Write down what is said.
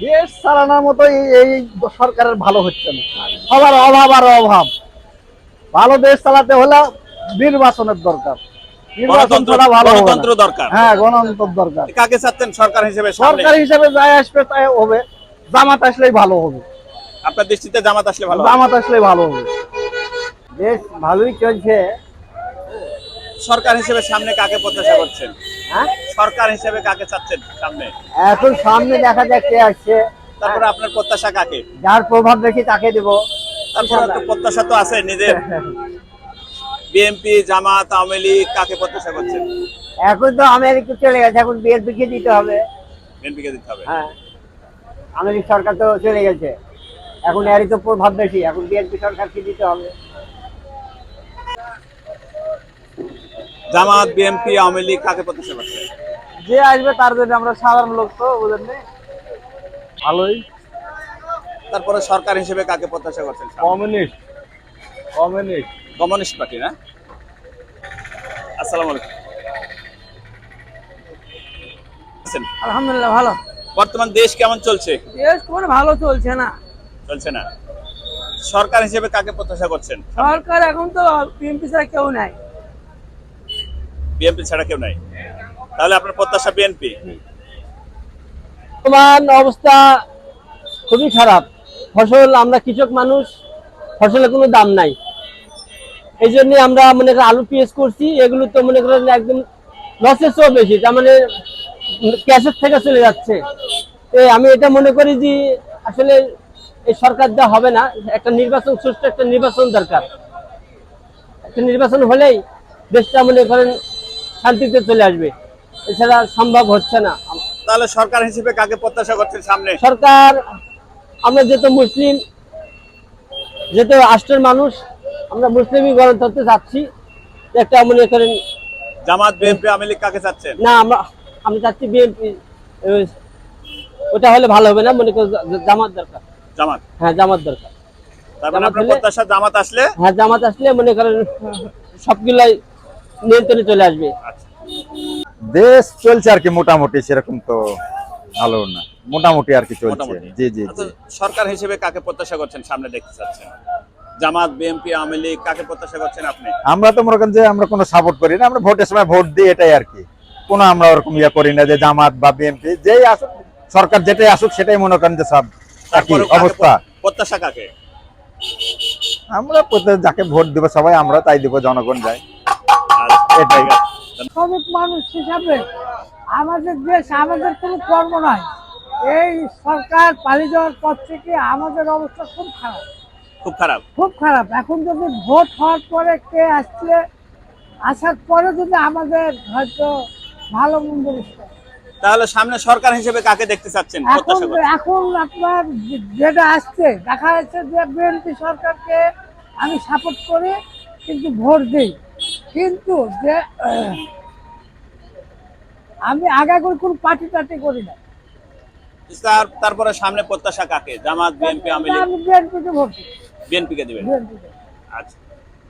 দেশ চালানোর মতো এই- সরকারের ভালো হচ্ছে না। সবার অভাব আর অভাব। ভালো দেশ চালাতে হলে নির্বাচনের দরকার। নির্বাচন ছাড়া ভালো গণতন্ত্র দরকার। হ্যাঁ গণতন্ত্র দরকার। কাকে চাচ্ছেন সরকার হিসেবে সামনে? সরকার হিসেবে যাই আসবে তাই হবে। জামাত আসলেই ভালো হবে। আপনার দৃষ্টিতে জামাত আসলে ভালো জামাত আসলেই ভালো হবে। দেশ ভালোই চলছে। সরকার হিসেবে সামনে কাকে প্রত্যাশা করছেন? সরকার হিসেবে কাকে চাচ্ছেন সামনে? এখন সামনে দেখা যাক কে আসছে। তারপরে আপনার প্রত্যাশা কাকে? যার প্রভাব বেশি তাকে দেবো। তারপরে তো প্রত্যাশা তো আছে নিজের। বিএনপি জামাত আওয়ামী লীগ কাকে প্রত্যাশা করছেন? এখন তো আমেরিকা চলে গেছে এখন বিএনপি কে দিতে হবে। বিএনপিকে দিতে হবে। হ্যাঁ। আমেরিকা সরকার তো চলে গেছে। এখন এরই তো প্রভাব বেশি এখন বিএনপি সরকারকে দিতে হবে। জামাত বিএনপি আওয়ামী লীগ কাকে প্রত্যাশা করছেন? যে আসবে তার জন্য আমরা সাধারণ লোক তো বুঝলেন নি? ভালোই। তারপরে সরকার হিসেবে কাকে প্রত্যাশা করছেন? কমিউনিস্ট। কমিউনিস্ট। কমিউনিস্ট পার্টি না? আসসালামু আলাইকুম। আছেন? আলহামদুলিল্লাহ ভালো। বর্তমান দেশ কেমন চলছে? দেশ কোনো ভালো চলছে না। চলছে না। সরকার হিসেবে কাকে প্রত্যাশা করছেন? সরকার এখন তো বিএনপি ছাড়া কেউ নাই। বিএনপি ছাড়া কেউ নাই। তাহলে আপনার প্রত্যাশা বিএনপি? বর্তমান অবস্থা খুবই খারাপ। ফসল, আমরা কৃষক মানুষ, ফসলের কোনো দাম নাই। এই জন্য আমরা মনে করেন আলু, পেঁয়াজ করছি, এগুলো তো মনে করেন একদম লসের চেয়েও বেশি, তার মানে ক্যাশের থেকে চলে যাচ্ছে। আমি এটা মনে করি যে আসলে এই সরকার দেওয়া হবে না, একটা নির্বাচন, সুষ্ঠু একটা নির্বাচন দরকার। একটা নির্বাচন হলেই দেশটা মনে করেন শান্তিতে চলে আসবে। এছাড়া সম্ভব হচ্ছে না। তাহলে সরকার হিসেবে কাকে প্রত্যাশা করছেন সামনে? সরকার আমরা যেহেতু মুসলিম যেহেতু রাষ্ট্রের মানুষ আমরা মুসলিমই গণতন্ত্রে যাচ্ছি একটা মনে করেন জামাত বিএনপি আওয়ামী লীগ কাকে চাচ্ছেন? না আমরা আমি চাচ্ছি বিএনপি ওটা হলে ভালো হবে না মনে করেন জামাত দরকার। জামাত? হ্যাঁ জামাত দরকার। তারপরে জামাত আপনার প্রত্যাশা জামাত আসলে? হ্যাঁ জামাত আসলে মনে করেন সবগুলাই নিয়ন্ত্রণে চলে আসবে। দেশ চলছে আর কি মোটামুটি সেরকম তো ভালো না। মোটামুটি আর কি চলছে। জি জি আচ্ছা, জি। সরকার হিসেবে কাকে প্রত্যাশা করছেন? সামনে দেখতে চাচ্ছেন। জামাত বিএনপি আওয়ামী লীগ কাকে প্রত্যাশা করছেন আপনি? আমরা তো মনে করেন যে আমরা কোনো সাপোর্ট করি না আমরা ভোটের সময় ভোট দিই এটাই আর কি। কোনো আমরা ওরকম ইয়ে করি না যে জামাত বা বিএনপি যেই আসুক সরকার যেটাই আসুক সেটাই মনে করেন যে সব অবস্থা। প্রত্যাশা কাকে? আমরা যাকে ভোট দিব সবাই আমরা তাই দিব জনগণ যায়। শ্রমিক মানুষ হিসাবে আমাদের দেশ আমাদের কোনো কর্ম নাই এই সরকার পালিয়ে যাওয়ার পর থেকে আমাদের অবস্থা খুব খারাপ। খুব খারাপ। খুব খারাপ। এখন যদি ভোট হওয়ার পরে কে আসছে আসার পরে যদি আমাদের হয়তো ভালো মন্দ তাহলে সামনে সরকার হিসেবে কাকে দেখতে চাচ্ছেন? এখন এখন আপনার যেটা আসছে দেখা যাচ্ছে যে বিএনপি সরকারকে আমি সাপোর্ট করি কিন্তু ভোট দিই। কিন্তু যে আমি আগা করে কোনো পার্টি টাটি করি না। তার তারপরে সামনে প্রত্যাশা কাকে? জামাত বিএনপি আমি বিএনপি আমি ভোট বিএনপি কে দিবেন। আচ্ছা।